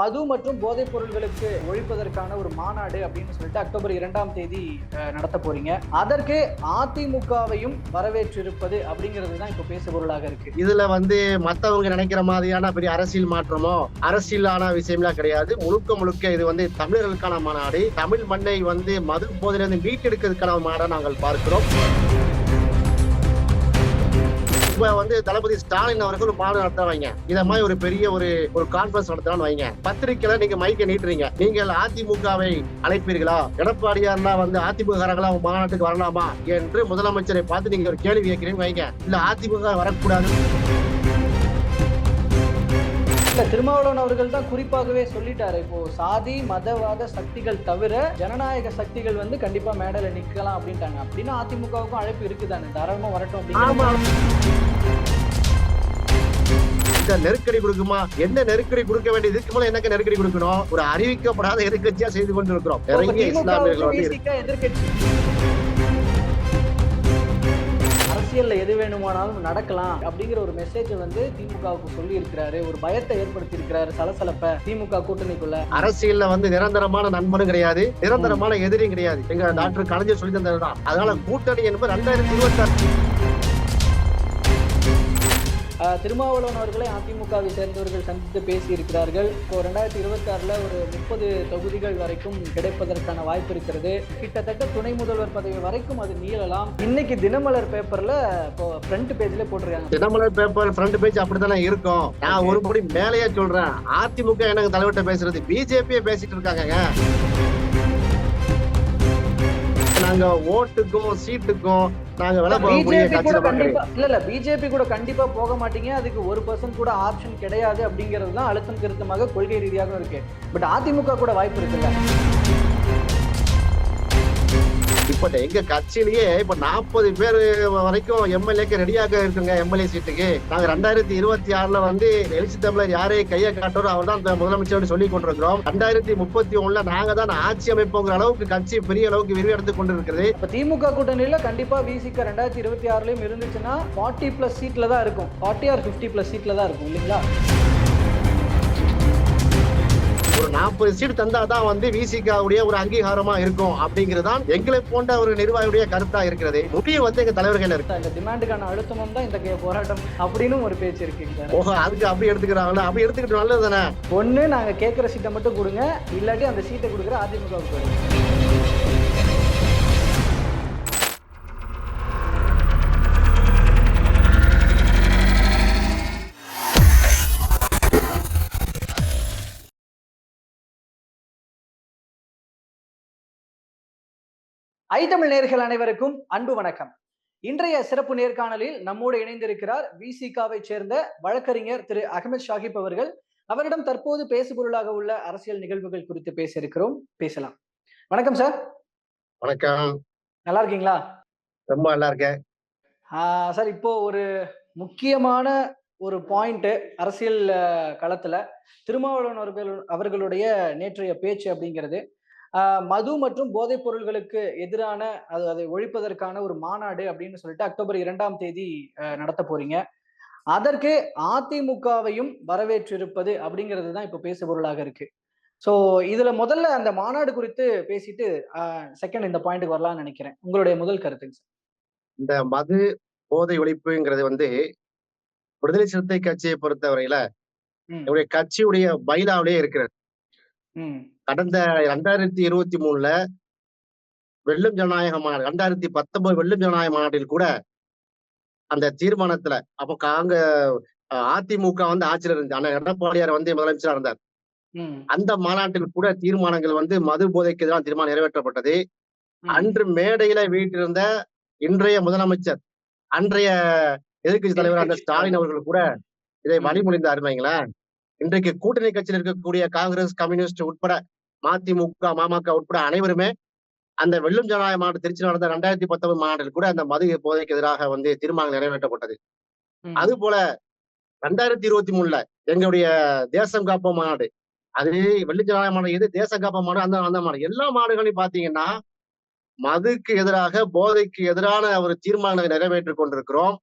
மது மற்றும் போதைப் பொருள்களுக்கு ஒழிப்பதற்கான ஒரு மாநாடு அப்படின்னு சொல்லிட்டு அக்டோபர் இரண்டாம் தேதி நடத்த போறீங்க. அதற்கு அதிமுகவையும் வரவேற்றிருப்பது அப்படிங்கிறது தான் இப்போ பேசு பொருளாக இருக்கு. இதுல வந்து மத்தவங்க நினைக்கிற மாதிரியான பெரிய அரசியல் மாற்றமோ அரசியலான விஷயம்லாம் கிடையாது. முழுக்க முழுக்க இது வந்து தமிழர்களுக்கான மாநாடு. தமிழ் மண்ணை வந்து மது போதிலிருந்து மீட்டெடுக்கிறதுக்கான மாநாடு நாங்கள் பார்க்கிறோம். இப்ப வந்து தளபதி ஸ்டாலின் அவர்கள் ஒரு மாநாடு நடத்துறாங்க இத மாதிரி ஒரு பெரிய ஒரு ஒரு கான்பரன்ஸ் நடத்துறான்னு வைங்க. பத்திரிக்கையில நீங்க மைக்க நீட்டுறீங்க. நீங்கள் அதிமுகவை அழைப்பீர்களா? எடப்பாடியார்னா வந்து அதிமுக மாநாட்டுக்கு வரலாமா? என்று முதலமைச்சரை பார்த்து நீங்க ஒரு கேள்வி கேட்கிறீங்க வைங்க. இல்ல அதிமுக வரக்கூடாது. இல்ல திருமாவளவன் அவர்கள் தான் குறிப்பாகவே சொல்லிட்டாரு. இப்போ சாதி மதவாத சக்திகள் தவிர ஜனநாயக சக்திகள் வந்து கண்டிப்பா மேடையில நிக்கலாம் அப்படின்ட்டாங்க. அப்படின்னா அதிமுகவுக்கும் அழைப்பு இருக்குதானே? தாராளமா வரட்டும் இந்த நெருக்கடி கொடுக்குமா? என்ன நெருக்கடி கொடுக்க வேண்டியது? இதுக்கு மேல எனக்கு நெருக்கடி கொடுக்கணும்? ஒரு அறிவிக்கப்படாத எதிர்க்கட்சியா செய்து கொண்டு இருக்கிறோம் இப்ப நிறைய இஸ்லாமியர்கள் வந்து திமுகவுக்கு அரசியல்ல எது வேணுமானாலும் நடக்கலாம் அப்படிங்கிற ஒரு மெசேஜ் வந்து திமுகவுக்கு சொல்லி இருக்கிறாரு ஒரு பயத்தை ஏற்படுத்தி இருக்கிறாரு சலசலப்ப திமுக கூட்டணிக்குள்ள. அரசியல்ல வந்து நிரந்தரமான நண்பனும் கிடையாது. நிரந்தரமான எதிரியும் கிடையாது. எங்க டாக்டர் கலைஞர் சொல்லி தந்ததுதான். அதனால கூட்டணி என்பது ரெண்டாயிரத்தி இருபத்தி திருமாவளவன் அவர்களை அதிமுகவை சேர்ந்தவர்கள் சந்தித்து பேசி இருக்கிறார்கள் இப்போ ரெண்டாயிரத்தி இருபத்தி ஆறுல ஒரு முப்பது தொகுதிகள் வரைக்கும் கிடைப்பதற்கான வாய்ப்பு இருக்கிறது. கிட்டத்தட்ட துணை முதல்வர் பதவி வரைக்கும் அது நீளலாம். இன்னைக்கு தினமலர் பேப்பர்ல இப்போ ஃப்ரண்ட் பேஜ்ல போட்டிருக்காங்க. தினமலர் பேப்பர் ஃப்ரண்ட் பேஜ் அப்படித்தானே இருக்கும். நான் ஒரு படி மேலேயே சொல்றேன். அதிமுக எனக்கு தலைவர்கிட்ட பேசுறது பிஜேபியே பேசிட்டு இருக்காங்க நாங்க ஓட்டுக்கும் சீட்டுக்கும் நாங்க விலை போகக்கூடிய கட்சியில இல்ல இல்ல பிஜேபி கூட கண்டிப்பா போக மாட்டீங்க. அதுக்கு ஒரு பர்சன்ட் கூட ஆப்ஷன் கிடையாது அப்படிங்கிறது தான் அழுத்தம் திருத்தமாக கொள்கை ரீதியாக இருக்கு. பட் அதிமுக கூட வாய்ப்பு இருக்குல்ல? இப்ப எங்க கட்சியிலேயே இப்ப நாற்பது பேர் வரைக்கும் எம்எல்ஏக்கு ரெடியாக இருக்குங்க எம்எல்ஏ சீட்டுக்கு. நாங்க ரெண்டாயிரத்தி இருபத்தி ஆறுல வந்து எழுச்சி தமிழர் யாரே கையை காட்டுறோ அவர் தான் முதலமைச்சர் சொல்லி கொண்டிருக்கிறோம். ரெண்டாயிரத்தி முப்பத்தி ஒண்ணுல நாங்க தான் ஆட்சி அமைப்போங்கிற அளவுக்கு கட்சி பெரிய அளவுக்கு விரிவெடுத்து கொண்டிருக்கிறது. இப்ப திமுக கூட்டணியில கண்டிப்பா விசிக ரெண்டாயிரத்தி இருபத்தி ஆறுலயும் இருந்துச்சுன்னா ஃபார்ட்டி பிளஸ் சீட்ல தான் இருக்கும். ஃபார்ட்டி ஆர் பிப்டி பிளஸ் சீட்ல தான் இருக்கும் இல்லைங்களா? ஒரு நாற்பது சீட் தந்தா தான் வந்து விசிகாவுடைய ஒரு அங்கீகாரமா இருக்கும் அப்படிங்கிறது தான் எங்களை போன்ற ஒரு நிர்வாகியுடைய கருத்தா இருக்கிறது. முடிவு வந்து எங்க தலைவர் கையில இருக்கு. இந்த டிமாண்டுக்கான அழுத்தமும் தான் இந்த போராட்டம் அப்படின்னு ஒரு பேச்சு இருக்குங்க ஓஹோ அதுக்கு அப்படி எடுத்துக்கிறாங்களா? அப்படி எடுத்துக்கிட்டு நல்லது தானே ஒண்ணு நாங்க கேட்குற சீட்டை மட்டும் கொடுங்க. இல்லாட்டி அந்த சீட்டை கொடுக்குற அதிமுகவுக்கு கொடுங்க. ஐத்தமிழ் நேர்கள் அனைவருக்கும் அன்பு வணக்கம். இன்றைய சிறப்பு நேர்காணலில் நம்மோடு இணைந்திருக்கிறார் விசிகாவை சேர்ந்த வழக்கறிஞர் திரு அகமது ஷாகிப் அவர்கள். அவரிடம் தற்போது பேசுபொருளாக உள்ள அரசியல் நிகழ்வுகள் குறித்து பேச இருக்கிறோம் பேசலாம். வணக்கம் சார். வணக்கம். நல்லா இருக்கீங்களா ரொம்ப நல்லா இருக்கேன் சார் இப்போ ஒரு முக்கியமான ஒரு பாயிண்ட் அரசியல் களத்துல திருமாவளவன் அவர்கள் அவர்களுடைய நேற்றைய பேச்சு அப்படிங்கிறது. மது மற்றும் போதைப் பொருள்களுக்கு எதிரான அது அதை ஒழிப்பதற்கான ஒரு மாநாடு அப்படின்னு சொல்லிட்டு அக்டோபர் இரண்டாம் தேதி நடத்த போறீங்க. அதற்கு அதிமுகவையும் வரவேற்றிருப்பது அப்படிங்கிறது தான் இப்போ பேசு பொருளாக இருக்கு. ஸோ இதுல முதல்ல அந்த மாநாடு குறித்து பேசிட்டு செகண்ட் இந்த பாயிண்ட்டுக்கு வரலாம்னு நினைக்கிறேன். உங்களுடைய முதல் கருத்துங்க சார். இந்த மது போதை ஒழிப்புங்கிறது வந்து விடுதலை சிறுத்தை கட்சியை பொறுத்தவரையில. என்னுடைய கட்சியுடைய பைலாவிலே இருக்கிறது. கடந்த ரெண்டாயிரத்தி இருபத்தி மூணுல வெள்ளும் ஜனநாயக மாநாடு ரெண்டாயிரத்தி பத்தொன்பது வெள்ளும் ஜனநாயக மாநாட்டில் கூட அந்த தீர்மானத்துல அப்போ காங்க அதிமுக வந்து ஆட்சியில் இருந்துச்சு ஆனா எடப்பாடியார் வந்து முதலமைச்சரா இருந்தார். அந்த மாநாட்டில் கூட தீர்மானங்கள் வந்து மது போதைக்கு எதிரான தீர்மானம் நிறைவேற்றப்பட்டது. அன்று மேடையில வீட்டிலிருந்த இன்றைய முதலமைச்சர் அன்றைய எதிர்க்கட்சி தலைவர் அந்த ஸ்டாலின் அவர்கள் கூட இதை ம். வழிமொழிந்தார் வைங்களேன். இன்றைக்கு கூட்டணி கட்சியில் இருக்கக்கூடிய காங்கிரஸ் கம்யூனிஸ்ட் உட்பட மதிமுக மாமக உட்பட அனைவருமே அந்த வெள்ளும் ஜனநாயக மாநாடு திருச்சி நடந்த ரெண்டாயிரத்தி பத்தொன்பது மாநாட்டில் கூட அந்த மது போதைக்கு எதிராக வந்து தீர்மானம் நிறைவேற்றப்பட்டது. அது போல ரெண்டாயிரத்தி இருபத்தி மூணுல எங்களுடைய தேசம் காப்போம் மாநாடு அது வெள்ளி ஜனநாயக மாநாடு எது தேசம் காப்போம் மாநாடு அந்த அந்த மாநாடு. எல்லா மாநாடுகளையும் பாத்தீங்கன்னா மதுக்கு எதிராக போதைக்கு எதிரான ஒரு தீர்மானங்களை நிறைவேற்றிக் கொண்டிருக்கிறோம்.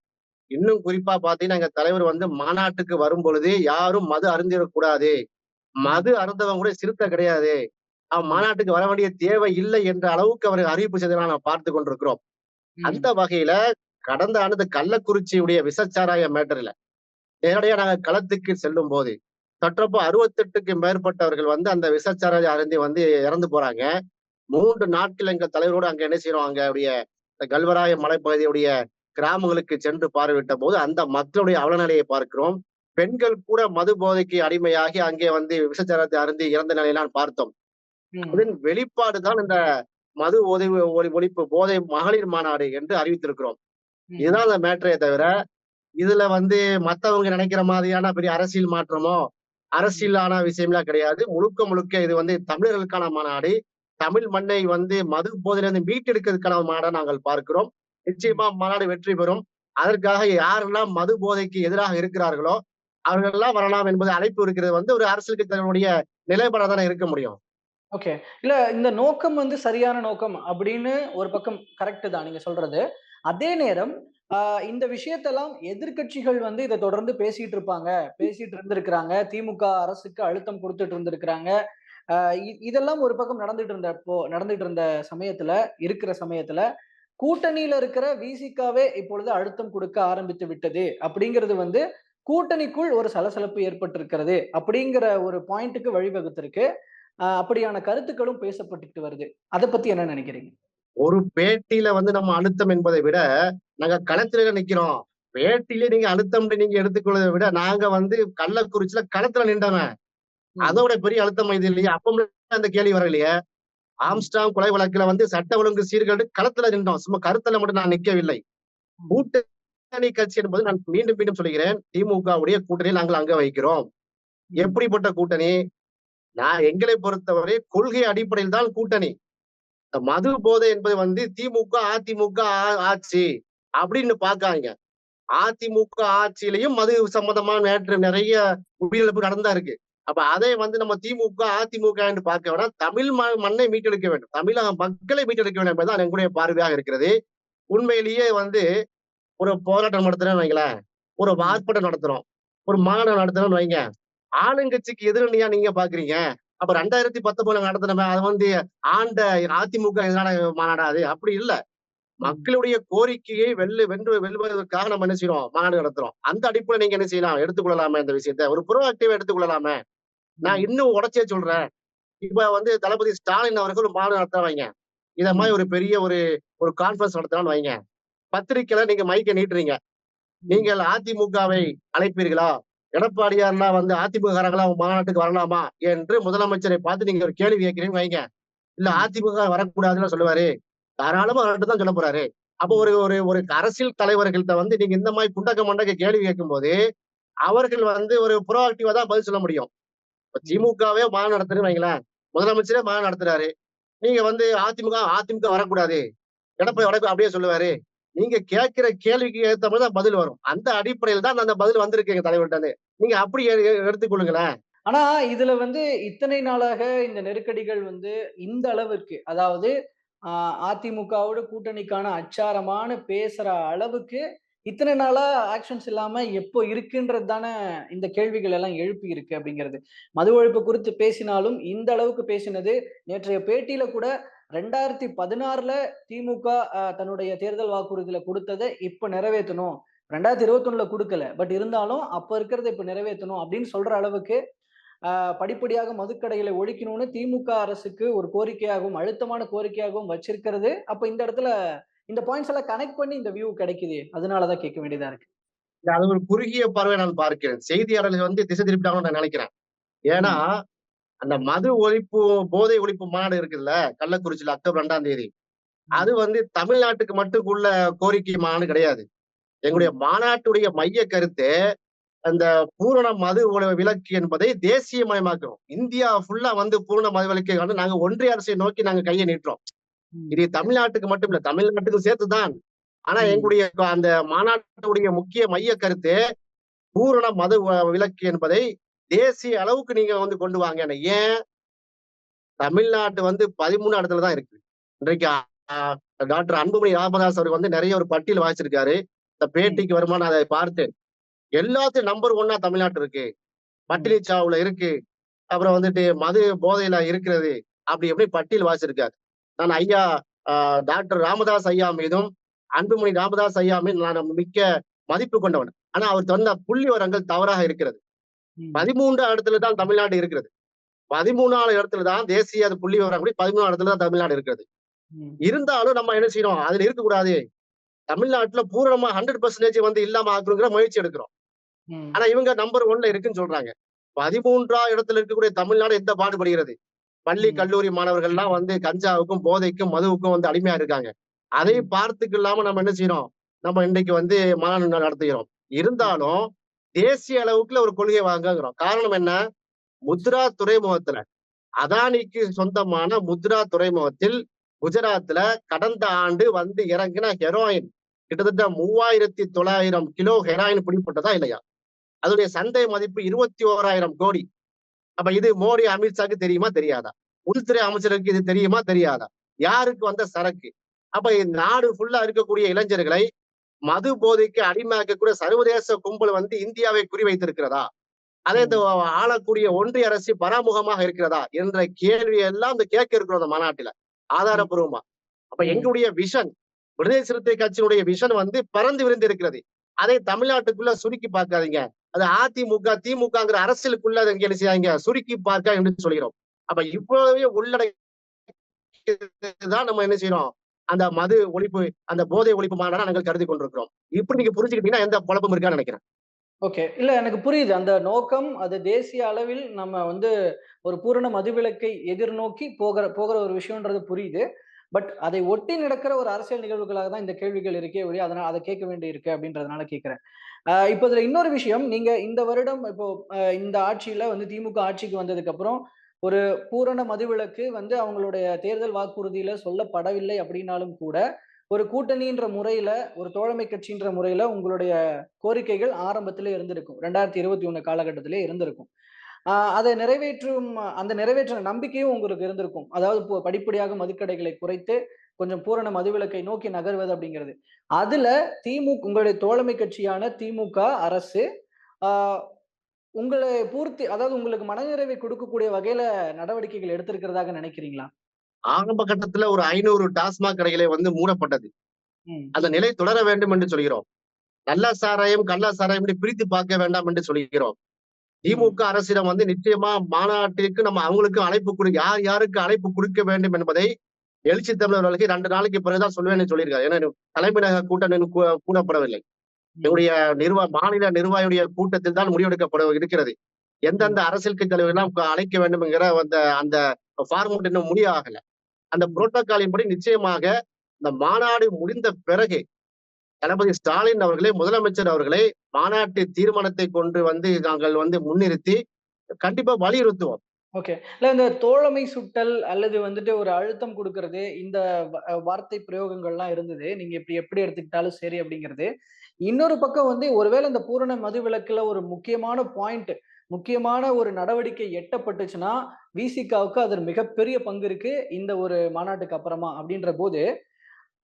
இன்னும் குறிப்பா பாத்தீங்கன்னா எங்க தலைவர் வந்து மாநாட்டுக்கு வரும் பொழுது யாரும் மது அருந்திடக்கூடாது மது அருந்தவங்க கூட சிறுத்தை கிடையாது. அவன் மாநாட்டுக்கு வர வேண்டிய தேவை இல்லை என்ற அளவுக்கு அவர் அறிவிப்பு செய்ததாக நாம் பார்த்து கொண்டிருக்கிறோம். அந்த வகையில கடந்த ஆண்டு கள்ளக்குறிச்சியுடைய விசச்சாராய மேட்டர்ல நேரடியா நாங்க களத்துக்கு செல்லும் போது சற்றப்ப அறுபத்தெட்டுக்கு மேற்பட்டவர்கள் வந்து அந்த விசச்சாராய அருந்தி வந்து இறந்து போறாங்க. மூன்று நாட்கள் எங்க தலைவரோடு அங்க என்ன செய்யறோம்? அங்க இந்த கல்வராய மலைப்பகுதியுடைய கிராமங்களுக்கு சென்று பார்வையிட்ட போது அந்த மக்களுடைய அவலநிலையை பார்க்கிறோம். பெண்கள் கூட மது போதைக்கு அடிமையாகி அங்கே வந்து விசச்சாரத்தை அருந்தி இறந்த நிலையெல்லாம் பார்த்தோம். ம். அதன் வெளிப்பாடுதான் இந்த மது ஒழிவு ஒளி ஒழிப்பு போதை மகளிர் மாநாடு என்று அறிவித்திருக்கிறோம். இதுதான் அந்த மேட்டரே தவிர இதுல வந்து மத்தவங்க நினைக்கிற மாதிரியான பெரிய அரசியல் மாற்றமோ அரசியலான விஷயம்லாம் கிடையாது. முழுக்க முழுக்க இது வந்து தமிழர்களுக்கான மாநாடு. தமிழ் மண்ணை வந்து மது போதிலிருந்து மீட்டெடுக்கிறதுக்கான மாநாடை நாங்கள் பார்க்கிறோம். நிச்சயமா மாநாடு வெற்றி பெறும். அதற்காக யாரெல்லாம் மது போதைக்கு எதிராக இருக்கிறார்களோ அவர்கள் எல்லாம் வரலாம் என்பது அழைப்பு இருக்கிறது வந்து ஒரு அரசியல் கட்சியினுடைய நிலைப்பாடாக தானே இருக்க முடியும். ஓகே இல்ல இந்த நோக்கம் வந்து சரியான நோக்கம் அப்படின்னு ஒரு பக்கம் கரெக்ட் தான் நீங்க சொல்றது. அதே நேரம் ஆஹ் இந்த விஷயத்தெல்லாம் எதிர்க்கட்சிகள் வந்து இதை தொடர்ந்து பேசிட்டு இருப்பாங்க. பேசிட்டு இருந்திருக்கிறாங்க. திமுக அரசுக்கு அழுத்தம் கொடுத்துட்டு இருந்திருக்கிறாங்க. ஆஹ் இதெல்லாம் ஒரு பக்கம் நடந்துட்டு இருந்தப்போ நடந்துட்டு இருந்த சமயத்துல இருக்கிற சமயத்துல கூட்டணியில இருக்கிற விசிகாவே இப்பொழுது அழுத்தம் கொடுக்க ஆரம்பித்து விட்டது. அப்படிங்கிறது வந்து கூட்டணிக்குள் ஒரு சலசலப்பு ஏற்பட்டிருக்கிறது அப்படிங்கிற ஒரு பாயிண்ட்டுக்கு வழிவகுத்திருக்கு. அப்படியான கருத்துக்களும் பேசப்பட்டுட்டு வருது. அதை பத்தி என்ன நினைக்கிறீங்க? ஒரு பேட்டியில வந்து நம்ம அழுத்தம் என்பதை விட நாங்க களத்துல நிக்கிறோம். பேட்டியிலே நீங்க அழுத்தம் நீங்க எடுத்துக்கொள்வதை விட நாங்க வந்து கள்ளக்குறிச்சியில களத்துல நின்றவன் அதோட பெரிய அழுத்தம் இது இல்லையா? அப்ப அந்த கேள்வி வரலையே ஆம்ஸ்டாங் கொலை வழக்குல வந்து சட்ட ஒழுங்கு சீர்கேடு களத்துல நின்றோம். சும்மா கருத்துல மட்டும் நான் நிக்கவில்லை. கூட்டணி கட்சி என்பது நான் மீண்டும் மீண்டும் சொல்கிறேன் திமுகவுடைய கூட்டணி நாங்கள் அங்க வைக்கிறோம். எப்படிப்பட்ட கூட்டணி? நான் எங்களை பொறுத்தவரை கொள்கை அடிப்படையில் தான் கூட்டணி. இந்த மது போதை என்பது வந்து திமுக அதிமுக ஆட்சி அப்படின்னு பாக்காங்க அதிமுக ஆட்சியிலையும் மது சம்பந்தமா நேற்று நிறைய உயிரிழப்பு நடந்தா இருக்கு. அப்ப அதை வந்து நம்ம திமுக அதிமுக என்று பார்க்க வேண்டாம் தமிழ் ம- மண்ணை மீட்டெடுக்க வேண்டும். தமிழக மக்களை மீட்டெடுக்க வேண்டும் என்பதுதான் எங்களுடைய பார்வையாக இருக்கிறது. உண்மையிலேயே வந்து ஒரு போராட்டம் நடத்துறேன்னு வைங்களேன் ஒரு ஆர்ப்பாட்டம் நடத்துறோம் ஒரு மாநாடு நடத்துறோம்னு வைங்க. ஆளுங்கட்சிக்கு எதிரணியா நீங்க பாக்குறீங்க. அப்ப ரெண்டாயிரத்தி பத்தொன்பதுல நடத்தினமே அது வந்து ஆண்ட அதிமுக எதிரான மாநாடா அது? அப்படி இல்ல. மக்களுடைய கோரிக்கையை வெல்லு வென்று வெல்வதற்காக நம்ம என்ன செய்யறோம் மாநாடு நடத்துறோம். அந்த அடிப்படையில் நீங்க என்ன செய்யலாம்? எடுத்துக்கொள்ளலாமே இந்த விஷயத்த. ஒரு ப்ரோஆக்டிவா எடுத்துக்கொள்ளலாமே. நான் இன்னும் உடச்சே சொல்றேன். இப்ப வந்து தளபதி ஸ்டாலின் அவர்கள் ஒரு மாநாடு நடத்துறாங்க இத மாதிரி ஒரு பெரிய ஒரு ஒரு கான்பரன்ஸ் நடத்துறான்னு வைங்க. பத்திரிக்கையில நீங்க மைக்க நீட்டுறீங்க. நீங்கள் அதிமுகவை அழைப்பீர்களா? எடப்பாடியார்னா வந்து அதிமுக காரங்களா மாநாட்டுக்கு வரலாமா? என்று முதலமைச்சரை பார்த்து நீங்க ஒரு கேள்வி கேட்கிறீங்க வைங்க. இல்ல அதிமுக வரக்கூடாதுன்னு சொல்லுவாரு. தாராளமா வரட்டு தான் சொல்ல போறாரு அப்போ ஒரு ஒரு ஒரு அரசியல் தலைவர்கள்ட்ட வந்து நீங்க இந்த மாதிரி குண்டக்க மண்டக்க கேள்வி கேட்கும்போது அவர்கள் வந்து ஒரு ப்ரோஆக்டிவா தான் பதில் சொல்ல முடியும். இப்ப திமுகவே மாநாடு நடத்துறேன்னு வைங்களேன். முதலமைச்சரே மாநாடு நடத்துறாரு. நீங்க வந்து அதிமுக அதிமுக வரக்கூடாது. எடப்பாடி வடக்கு அப்படியே சொல்லுவாரு. நீங்க கேட்கிற கேள்விக்கு ஏத்த மாதிரி தான் பதில் வரும். அந்த அடிப்படையில் தான் அந்த பதில் வந்திருக்கீங்க தலைவர்கிட்ட இருந்து நீங்க அப்படி எடுத்துக்கொள்ளுங்களேன் ஆனா இதுல வந்து இத்தனை நாளாக இந்த நெருக்கடிகள் வந்து இந்த அளவிற்கு அதாவது ஆஹ் அதிமுகவோட கூட்டணிக்கான அச்சாரமான பேசுற அளவுக்கு இத்தனை நாளா ஆக்ஷன்ஸ் இல்லாம எப்போ இருக்குன்றது தானே இந்த கேள்விகள் எல்லாம் எழுப்பி இருக்கு அப்படிங்கிறது. மது ஒழிப்பு குறித்து பேசினாலும் இந்த அளவுக்கு பேசினது நேற்றைய பேட்டியில கூட ரெண்டாயிரத்தி பதினாறுல திமுக தன்னுடைய தேர்தல் வாக்குறுதியில கொடுத்ததை இப்ப நிறைவேற்றணும் ரெண்டாயிரத்தி இருபத்தொன்னுல கொடுக்கல. பட் இருந்தாலும் அப்ப இருக்கிறத இப்ப நிறைவேற்றணும் அப்படின்னு சொல்ற அளவுக்கு படிப்படியாக மதுக்கடைகளை ஒழிக்கணும்னு திமுக அரசுக்கு ஒரு கோரிக்கையாகவும் அழுத்தமான கோரிக்கையாகவும் வச்சிருக்கிறது. அப்ப இந்த இடத்துல இந்த பாயிண்ட்ஸ் எல்லாம் கனெக்ட் பண்ணி இந்த வியூ கிடைக்குது. அதனாலதான் கேட்க வேண்டியதா இருக்கு. அது ஒரு குறுகிய பார்வை நான் பார்க்கிறேன். செய்தியாளர்கள் வந்து திசை திருப்பிட்டாங்கன்னு நான் நினைக்கிறேன். ஏன்னா அந்த மது ஒழிப்பு போதை ஒழிப்பு மாநாடு இருக்குல்ல கள்ளக்குறிச்சியில அக்டோபர் ரெண்டாம் தேதி. அது வந்து தமிழ்நாட்டுக்கு மட்டுக்குள்ள கோரிக்கை மாநாடு கிடையாது. எங்களுடைய மாநாட்டுடைய மைய கருத்து அந்த பூரண மது விலக்கு என்பதை தேசியமயமாக்குறோம் இந்தியா ஃபுல்லா வந்து பூரண மது விலக்கை வந்து நாங்க ஒன்றிய அரசை நோக்கி நாங்க கையை நீட்டுறோம். இது தமிழ்நாட்டுக்கு மட்டும் இல்ல தமிழ்நாட்டுக்கு சேர்த்துதான். ஆனா. எங்களுடைய அந்த மாநாட்டுடைய முக்கிய மைய கருத்து பூரண மது விலக்கு என்பதை தேசிய அளவுக்கு நீங்க வந்து கொண்டு வாங்க. ஏன்? தமிழ்நாட்டு வந்து பதிமூணு இடத்துல தான் இருக்கு. இன்றைக்கு டாக்டர் அன்புமணி ராமதாஸ் அவர் வந்து நிறைய ஒரு பட்டியல் வாசிச்சிருக்காரு. இந்த பேட்டிக்கு வருமா நான் அதை பார்த்தேன் எல்லாத்தையும் நம்பர் ஒன்னா தமிழ்நாட்டு இருக்கு. பட்டினி சாவுல இருக்கு. அப்புறம் வந்துட்டு மது போதையில இருக்கிறது. அப்படி எப்படி பட்டியல் வாசிச்சிருக்காரு. நான் ஐயா டாக்டர் ராமதாஸ் ஐயா மீதும் அன்புமணி ராமதாஸ் ஐயா மீது நான் மிக்க மதிப்பு கொண்டவன். ஆனா அவர் சொன்ன புள்ளி விவரங்கள் தவறாக இருக்கிறது. பதிமூன்றாம் இடத்துல தான் தமிழ்நாடு இருக்கிறது. பதிமூணாவது இடத்துல தான் தேசிய அது புள்ளி விவரம் படி பதிமூணாம் இடத்துல தான் தமிழ்நாடு இருக்கிறது. இருந்தாலும் நம்ம என்ன செய்யணும்? அதுல இருக்கக்கூடாது. தமிழ்நாட்டுல பூரணமா ஹண்ட்ரட் பர்சன்டேஜ் வந்து இல்லாம ஆக்கணுங்கிற முயற்சி எடுக்கிறோம். ஆனா இவங்க நம்பர் ஒன்ல இருக்குன்னு சொல்றாங்க. பதிமூன்றாம் இடத்துல இருக்கக்கூடிய தமிழ்நாடு எந்த பாடுபடுகிறது? பள்ளி. கல்லூரி மாணவர்கள்லாம் வந்து கஞ்சாவுக்கும் போதைக்கும் மதுவுக்கும் வந்து அடிமையா இருக்காங்க. அதை. பார்த்துக்கு இல்லாம நம்ம என்ன செய்யறோம்? நம்ம இன்னைக்கு வந்து மாநாடு நடத்துகிறோம். இருந்தாலும் தேசிய அளவுக்குள்ள ஒரு கொள்கை வாங்குறோம் காரணம் என்ன? முத்ரா துறைமுகத்துல. அதானிக்கு சொந்தமான முத்ரா துறைமுகத்தில் குஜராத்ல கடந்த ஆண்டு வந்து இறங்கின ஹெரோயின் கிட்டத்தட்ட மூவாயிரத்தி தொள்ளாயிரம் கிலோ ஹெராயின் பிடிப்பட்டதா இல்லையா? அதோடைய சந்தை மதிப்பு இருபத்தி ஓராயிரம் கோடி. அப்ப இது மோடி அமித்ஷாக்கு தெரியுமா தெரியாதா? உள்துறை அமைச்சருக்கு இது தெரியுமா தெரியாதா? யாருக்கு வந்த சரக்கு? அப்ப நாடு ஃபுல்லா இருக்கக்கூடிய இளைஞர்களை மது போதைக்கு அடிமையாக்கக்கூடிய சர்வதேச கும்பல் வந்து இந்தியாவை குறிவைத்திருக்கிறதா? அதே இந்த ஆளக்கூடிய ஒன்றிய அரசு பராமுகமாக இருக்கிறதா? என்ற கேள்வி எல்லாம் இந்த கேட்க இருக்கிறோம் அந்த மாநாட்டில ஆதாரபூர்வமா. அப்ப. எங்களுடைய விஷன் விடுதலை சிறுத்தை கட்சியினுடைய விஷன் வந்து பறந்து விரிந்து இருக்கிறது அதை தமிழ்நாட்டுக்குள்ள சுருக்கி பார்க்காதீங்க. அது அதிமுக திமுகங்கிற அரசியலுக்குள்ள அதை என்ன செய்யாங்க சுருக்கி பார்க்க என்று சொல்கிறோம் அப்ப இப்பவே உள்ளடக்கிதான் நம்ம என்ன செய்யறோம்? அந்த மது ஒழிப்பு அந்த போதை ஒழிப்பு மாநாடா நாங்கள் கருதி கொண்டிருக்கிறோம். இப்படி நீங்க புரிஞ்சுக்கிட்டீங்கன்னா எந்த குழப்பம் இருக்கான்னு நினைக்கிறேன். ஓகே. இல்ல எனக்கு புரியுது. அந்த நோக்கம் அது தேசிய அளவில் நம்ம வந்து ஒரு பூரண மதுவிலக்கை எதிர்நோக்கி போகிற போகிற ஒரு விஷயம்ன்றது புரியுது. பட் அதை ஒட்டி நடக்கிற ஒரு அரசியல் நிகழ்வுகளாக தான் இந்த கேள்விகள் இருக்கே ஒழிய அதனால அதை கேட்க வேண்டி இருக்கு அப்படின்றதுனால கேட்கிறேன். இப்போ இதுல இன்னொரு விஷயம் நீங்க இந்த வருடம் இப்போ இந்த ஆட்சியில வந்து திமுக ஆட்சிக்கு வந்ததுக்கு அப்புறம் ஒரு பூரண மதுவிலக்கு வந்து அவங்களுடைய தேர்தல் வாக்குறுதியில சொல்லப்படவில்லை அப்படின்னாலும் கூட ஒரு கூட்டணின்ற முறையில ஒரு தோழமை கட்சின்ற முறையில உங்களுடைய கோரிக்கைகள் ஆரம்பத்திலே இருந்திருக்கும். ரெண்டாயிரத்தி இருபத்தி ஒண்ணு காலகட்டத்திலே இருந்திருக்கும். ஆஹ் அதை நிறைவேற்றும் அந்த நிறைவேற்ற நம்பிக்கையும் உங்களுக்கு இருந்திருக்கும். அதாவது படிப்படியாக மதுக்கடைகளை குறைத்து கொஞ்சம் பூரண மதுவிலக்கை நோக்கி நகர்வது அப்படிங்கிறது. அதுல திமுக உங்களுடைய தோழமை கட்சியான திமுக அரசு ஆஹ் உங்களை பூர்த்தி அதாவது உங்களுக்கு மனநிறைவை கொடுக்கக்கூடிய வகையில நடவடிக்கைகள் எடுத்திருக்கிறதாக நினைக்கிறீங்களா? ஆரம்ப கட்டத்துல ஒரு ஐநூறு டாஸ்மாக் கடைகளை வந்து மூடப்பட்டது. அந்த நிலை தொடர வேண்டும் என்று சொல்கிறோம். நல்ல சாராயம் கள்ள சாராயம் பிரித்து பார்க்க வேண்டாம் என்று சொல்கிறோம். திமுக அரசிடம் வந்து நிச்சயமா மாநாட்டிற்கு நம்ம அவங்களுக்கு அழைப்பு கொடு யார் யாருக்கு அழைப்பு கொடுக்க வேண்டும் என்பதை எழுச்சி தமிழர்களுக்கு ரெண்டு நாளைக்கு பிறகுதான் சொல்வேன்னு சொல்லியிருக்காரு. ஏன்னா தலைமையக கூட்டம் இன்னும் கூ- கூடப்படவில்லை என்னுடைய நிர்வா மாநில நிர்வாகியுடைய கூட்டத்தில் தான் முடிவெடுக்கப்பட இருக்கிறது. எந்தெந்த அரசியல் கட்சி தலைவர்கள்லாம் அழைக்க வேண்டும் என்கிற அந்த அந்த ஃபார்மட் இன்னும் முடியாகல. அந்த புரோட்டோகாலின் படி நிச்சயமாக இந்த மாநாடு முடிந்த பிறகு தளபதி ஸ்டாலின் அவர்களே முதலமைச்சர் அவர்களே மாநாட்டு தீர்மானத்தை கொண்டு வந்து நாங்கள் வந்து முன்னிறுத்தி கண்டிப்பா வலியுறுத்துவோம். ஓகே இல்ல இந்த தோழமை சுட்டல் அல்லது வந்துட்டு ஒரு அழுத்தம் கொடுக்கறது இந்த வ- அஹ் வார்த்தை பிரயோகங்கள்லாம் இருந்தது. நீங்க இப்படி எப்படி எடுத்துக்கிட்டாலும் சரி அப்படிங்கிறது. இன்னொரு பக்கம் வந்து ஒருவேளை இந்த பூரண மதுவிலக்குல ஒரு முக்கியமான பாயிண்ட் முக்கியமான ஒரு நடவடிக்கை எட்டப்பட்டுச்சுன்னா விசிகாவுக்கு அது மிகப்பெரிய பங்கு இருக்கு இந்த ஒரு மாநாட்டுக்கு அப்புறமா அப்படின்ற போது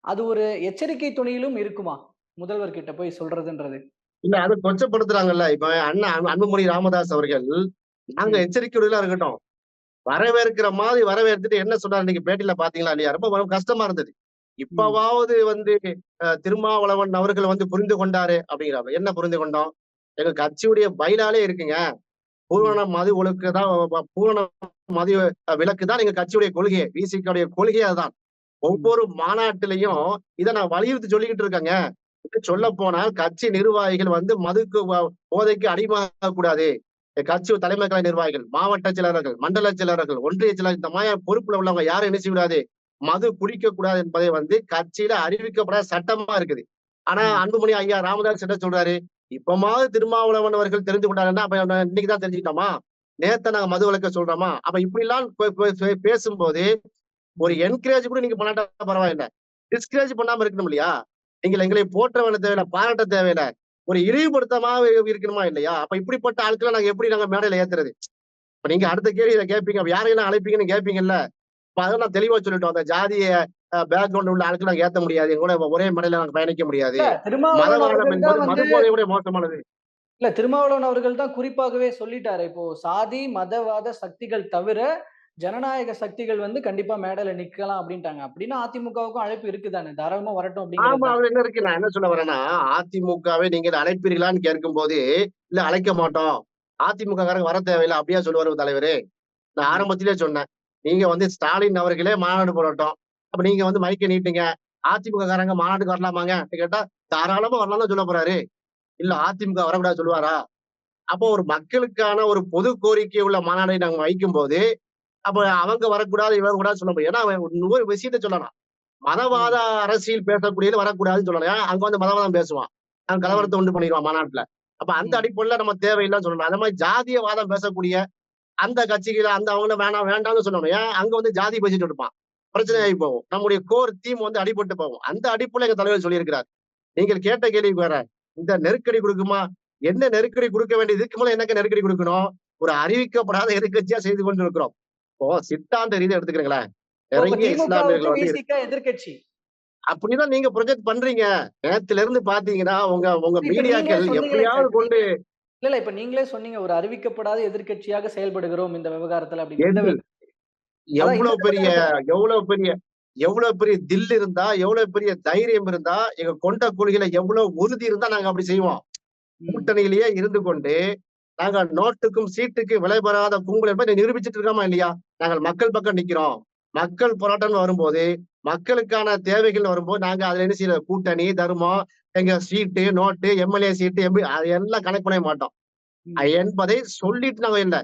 அது ஒரு எச்சரிக்கை துணியிலும் இருக்குமா? முதல்வர் கிட்ட போய் சொல்றதுன்றது. இல்ல அதை கொச்சப்படுத்துறாங்கல்ல. இப்ப அண்ணா அன்புமணி ராமதாஸ் அவர்கள் நாங்க எச்சரிக்கையுடன் இருக்கட்டும். வரவேற்கிற மாதிரி வரவேற்றுட்டு என்ன சொன்னார் இன்னைக்கு பேட்டியில பாத்தீங்களா இல்லையா? ரொம்ப ரொம்ப கஷ்டமா இருந்தது. இப்பவாவது வந்து திருமாவளவன் அவர்கள் வந்து புரிந்து கொண்டாரு அப்படிங்கிறாங்க என்ன புரிந்து கொண்டோம்? எங்க கட்சியுடைய பயிலாலே இருக்குங்க. பூரண மது ஒழுக்கு தான் பூரண மது விலக்கு தான் எங்க கட்சியுடைய கொள்கையே விசிகாவுடைய கொள்கையே அதுதான். ஒவ்வொரு மாநாட்டிலையும் இதை நான் வலியுறுத்தி சொல்லிக்கிட்டு இருக்கேங்க. சொல்ல போனால் கட்சி நிர்வாகிகள் வந்து மதுக்கு போதைக்கு அடிமையாக கூடாது. கட்சி தலைமை கலை நிர்வாகிகள் மாவட்ட செயலாளர்கள் மண்டல செயலாளர்கள் ஒன்றிய செயலாளர் இந்த மாதிரி பொறுப்புல உள்ளவங்க யாரும் என்ன செய்யக்கூடாது? மது குடிக்க கூடாது என்பதை வந்து கட்சியில அறிவிக்கப்படாத சட்டமா இருக்குது. ஆனா. அன்புமணி ஐயா ராமதாஸ் என்ன சொல்றாரு? இப்பமாவது திருமாவளவன் அவர்கள் தெரிந்து கொண்டாருன்னா அப்ப இன்னைக்குதான் தெரிஞ்சுக்கிட்டோமா? நேத்த நாங்க மது விளக்க சொல்றோமா? அப்ப இப்படி எல்லாம் பேசும்போது ஒரு என்கரேஜ் கூட நீங்க பண்ணாட்டா பரவாயில்ல. டிஸ்கரேஜ் பண்ணாம இருக்கணும் இல்லையா? நீங்கள் எங்களை போற்ற வேண தேவையில்ல பாராட்ட தேவையில்ல. ஒரு இழிவுபடுத்தமா இருக்கணுமா இல்லையா? அப்ப இப்படிப்பட்ட ஆட்களை நாங்க எப்படி நாங்க மேடையில ஏத்துறது? இப்ப நீங்க அடுத்த கேள்வி இதை கேட்பீங்க யாரையெல்லாம் அழைப்பீங்கன்னு கேட்பீங்கல்ல இப்ப அதை நான் தெளிவா சொல்லிட்டோம். அந்த ஜாதிய பேக்ரவுண்ட் உள்ள ஆட்களை நாங்க ஏத்த முடியாது. எங்க கூட ஒரே மேடையில நாங்க பயணிக்க முடியாது. மதவாதம் மோசமானது. இல்ல திருமாவளவன் அவர்கள் தான் குறிப்பாகவே சொல்லிட்டாரு. இப்போ சாதி, மதவாத சக்திகள் தவிர, ஜனநாயக சக்திகள் வந்து கண்டிப்பா மேடையில நிக்கலாம் அப்படின்ட்டாங்க. அப்படின்னா அதிமுகவுக்கும் அழைப்பு இருக்கு தானே! தாராளமா வரட்டும்! அதுல என்ன இருக்கு? நான் என்ன சொல்ல வரேன்னா, அதிமுகவை நீங்கள் அழைப்பீர்களான்னு கேட்கும்போது, இல்ல அழைக்க மாட்டோம். அதிமுககாரங்க வர தேவையில்ல. அப்படியா சொல்லுவாரு தலைவரு? நான். ஆரம்பத்திலேயே சொன்னேன். நீங்க வந்து ஸ்டாலின் அவர்களே மாநாடு போடட்டும். அப்ப நீங்க வந்து மைக்க நீட்டுங்க. அதிமுககாரங்க மாநாட்டுக்கு வரலாமாங்க? கேட்டா, தாராளமா வரலாம்னு தான் சொல்லப் போறாரு. இல்ல அதிமுக வரக்கூடாதுன்னு சொல்லுவாரா? அப்போ ஒரு மக்களுக்கான ஒரு பொது கோரிக்கை உள்ள மாநாடை நாங்க வைக்கும்போது, அப்ப அவங்க வரக்கூடாது, இவங்க கூடாதுன்னு சொல்ல முடியாது. ஏன்னா, அவன் விஷயத்த சொல்லலாம். மதவாத. அரசியல் பேசக்கூடியது வரக்கூடாதுன்னு சொல்லலாம். அங்க வந்து மதவாதம் பேசுவான். அவன். கலவரத்த உண்டு பண்ணிருவான் மாநாட்டுல. அப்ப அந்த. அடிப்படையில நம்ம தேவையில்லன்னு சொல்லணும். அதே மாரி ஜாதியவாதம் பேசக்கூடிய அந்த கட்சிகள அந்த அவங்கள வேணாம் வேண்டாம்னு சொல்லணும். ஏன் அங்க வந்து ஜாதி பேசிட்டு இருப்பான். பிரச்சனை. ஆகி போகும். நம்முடைய கோர் தீம் வந்து அடிபட்டு போகும். அந்த அடிப்படையில எங்க தலைவர் சொல்லியிருக்கிறார். நீங்கள் கேட்ட கேள்விக்கு வரேன். இந்த நெருக்கடி குடுக்குமா? என்ன நெருக்கடி குடுக்க வேண்டியது? இதுக்கு மேல என்னங்க நெருக்கடி குடுக்கணும்? ஒரு அறிவிக்கப்படாத எதிர்க்கட்சியா செய்து கொண்டிருக்கிறோம். இப்போ சித்தாந்த ரீதியா எடுத்துக்கிறீங்களேன். அப்ப நெறைய இஸ்லாமியர்கள் வந்து எதிர்க்கட்சி. அப்படிதான் நீங்க ப்ரொஜெக்ட் பண்றீங்க. நேத்துல இருந்து பார்த்தீங்கன்னா, உங்க உங்க மீடியாக்கள் எப்படியாவது. கொண்டு இல்ல, இல்ல. இப்ப நீங்களே சொன்னீங்க. ஒரு அறிவிக்கப்படாத எதிர்க்கட்சியாக செயல்படுகிறோம் இந்த விவகாரத்துல அப்படின்னு. எவ்வளவு பெரிய. எவ்வளவு பெரிய எவ்வளவு பெரிய தில் இருந்தா, எவ்வளவு பெரிய தைரியம் இருந்தா, எங்க கொண்ட கொள்கையில எவ்வளவு உறுதி இருந்தா நாங்க அப்படி செய்வோம். கூட்டணியிலேயே இருந்து கொண்டு, நாங்க நோட்டுக்கும், சீட்டுக்கும் விலை பெறாத கும்பல் என்பதை நிரூபிச்சுட்டு இருக்கோமா இல்லையா? நாங்கள் மக்கள் பக்கம் நிக்கிறோம். மக்கள் போராட்டம்னு வரும்போது, மக்களுக்கான தேவைகள் வரும்போது, நாங்க அதுல என்ன செய்யறது? கூட்டணி, தர்மம், எங்க seat, note, MLA seat, MP அது எல்லாம் கணக்கு பண்ணவே மாட்டோம். என்பதை சொல்லிட்டு நாங்க இல்ல.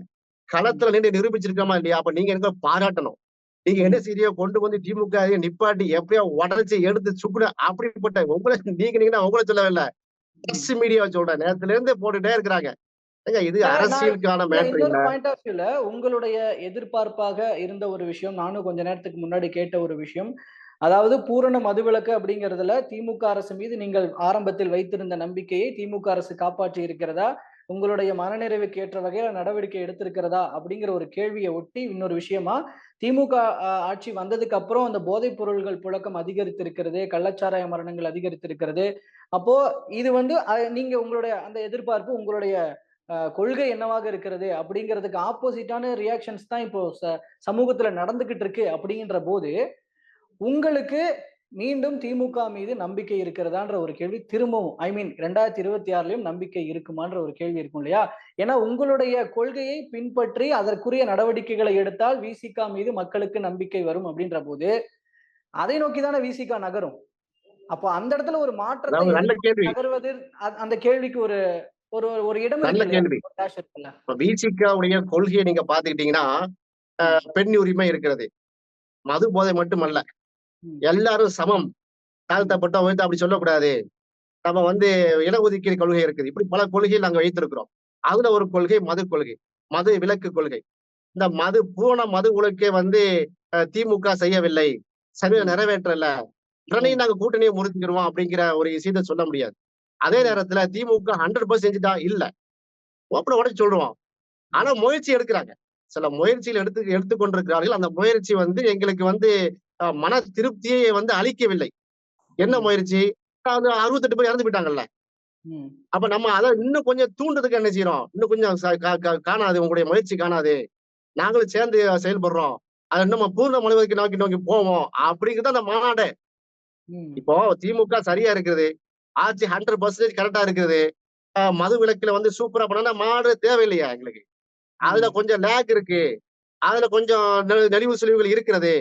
களத்துல நின்னு நிரூபிச்சிருக்கோமா இல்லையா? அப்ப நீங்க எனக்கு பாராட்டணும். நீங்க என்ன. செய்றீங்க? கொண்டு வந்து திமுக நிப்பாட்டி எப்படியோ உடைச்சு எடுத்து சுக்குன அப்படிப்பட்ட உங்கள நீங்க நீங்கன்னா உங்கள சொல்லவில்ல. பிரஸ் மீடியாவ சொல்றேன். நேத்துல இருந்து போட்டுட்டே இருக்கிறாங்க. இது அரசியலுக்கான உங்களுடைய எதிர்பார்ப்பாக இருந்த ஒரு விஷயம், நானும் கொஞ்ச நேரத்துக்கு முன்னாடி கேட்ட ஒரு விஷயம். அதாவது பூரண மதுவிலக்கு அப்படிங்கிறதுல திமுக அரசு மீது நீங்கள் ஆரம்பத்தில் வைத்திருந்த நம்பிக்கையை திமுக அரசு காப்பாற்றி இருக்கிறதா? உங்களுடைய மனநிறைவுக்கு ஏற்ற வகையில நடவடிக்கை எடுத்திருக்கிறதா? அப்படிங்கிற ஒரு கேள்விய ஒட்டி இன்னொரு விஷயமா, திமுக ஆட்சி வந்ததுக்கு அப்புறம் அந்த போதைப் பொருள்கள் புழக்கம் அதிகரித்திருக்கிறது, கள்ளச்சாராய மரணங்கள் அதிகரித்திருக்கிறது. அப்போ இது வந்து நீங்க உங்களுடைய அந்த எதிர்பார்ப்பு உங்களுடைய கொள்கை என்னவாக இருக்கிறது? அப்படிங்கிறதுக்கு ஆப்போசிட்டான ரியாக்ஷன்ஸ் தான் இப்போ சமூகத்துல நடந்துகிட்டு இருக்கு அப்படின்ற போது, உங்களுக்கு மீண்டும் திமுக மீது நம்பிக்கை இருக்கிறதான்ற ஒரு கேள்வி திரும்பவும் ஐ மீன் 2026லயும் நம்பிக்கை இருக்குமான்ற ஒரு கேள்வி இருக்கும் இல்லையா? ஏன்னா உங்களுடைய கொள்கையை பின்பற்றி அதற்குரிய நடவடிக்கைகளை எடுத்தால் விசிக மீது மக்களுக்கு நம்பிக்கை வரும் அப்படின்ற போது, அதை நோக்கி தானே விசிக நகரும். அப்போ அந்த இடத்துல ஒரு மாற்றத்தை. நகர்வது அந்த கேள்விக்கு ஒரு ஒரு ஒரு இடம் நல்ல? கேள்வி. இப்ப விசிகவுடைய கொள்கைய நீங்க ம். பெண் உரிமை இருக்கிறது. மது போதை மட்டுமல்ல. எல்லாரும் சமம். தாழ்த்தப்பட்ட, உயர்த்த அப்படி சொல்லக்கூடாது. நம்ம வந்து இடஒதுக்கீடு கொள்கை இருக்குது. இப்படி பல கொள்கைகள் நாங்க வைத்திருக்கிறோம். அதுல ஒரு கொள்கை மது கொள்கை. மது விலக்கு கொள்கை. இந்த மது பூரண மது ஒழிக்கை வந்து திமுக செய்யவில்லை. சரியா. நிறைவேற்றல. உடனே. நாங்க கூட்டணிய முறிச்சுக்கிருவோம் அப்படிங்கிற ஒரு விஷயத்த சொல்ல முடியாது. அதே. நேரத்துல திமுக 100% செஞ்சுட்டா? இல்ல. ஓப்பனா உடைச்சு சொல்லுவோம். ஆனா. முயற்சி எடுக்குறாங்க. சில முயற்சிகள் எடுத்து எடுத்துக் கொண்டிருக்கிறார்கள். அந்த முயற்சி வந்து எங்களுக்கு வந்து மன திருப்தியை வந்து அளிக்கவில்லை. என்ன. முயற்சி? 68 பேர் இறந்து போயிட்டாங்கல்ல. அப்ப நம்ம அத இன்னும் கொஞ்சம் தூண்டுறதுக்கு என்ன செய்றோம்? இன்னும் கொஞ்சம் காணாது உங்களுடைய முயற்சி காணாது. நாங்களும் சேர்ந்து செயல்படுறோம். அத இன்னும் பூர்ண மனிதத்தை நோக்கி நோக்கி போவோம். அப்படிங்கிறது அந்த மாநாடே. இப்போ திமுக சரியா இருக்குது. ஆட்சி 100% கரெக்ட்டா இருக்குது. அ மது விலக்குல வந்து சூப்பரா பண்ணா மாநாடு தேவையில்லையா எங்களுக்கு? அதுல. கொஞ்சம் லேக் இருக்கு. அதுல கொஞ்சம் நெ நெளிவு சுழிவுகள் இருக்கிறது.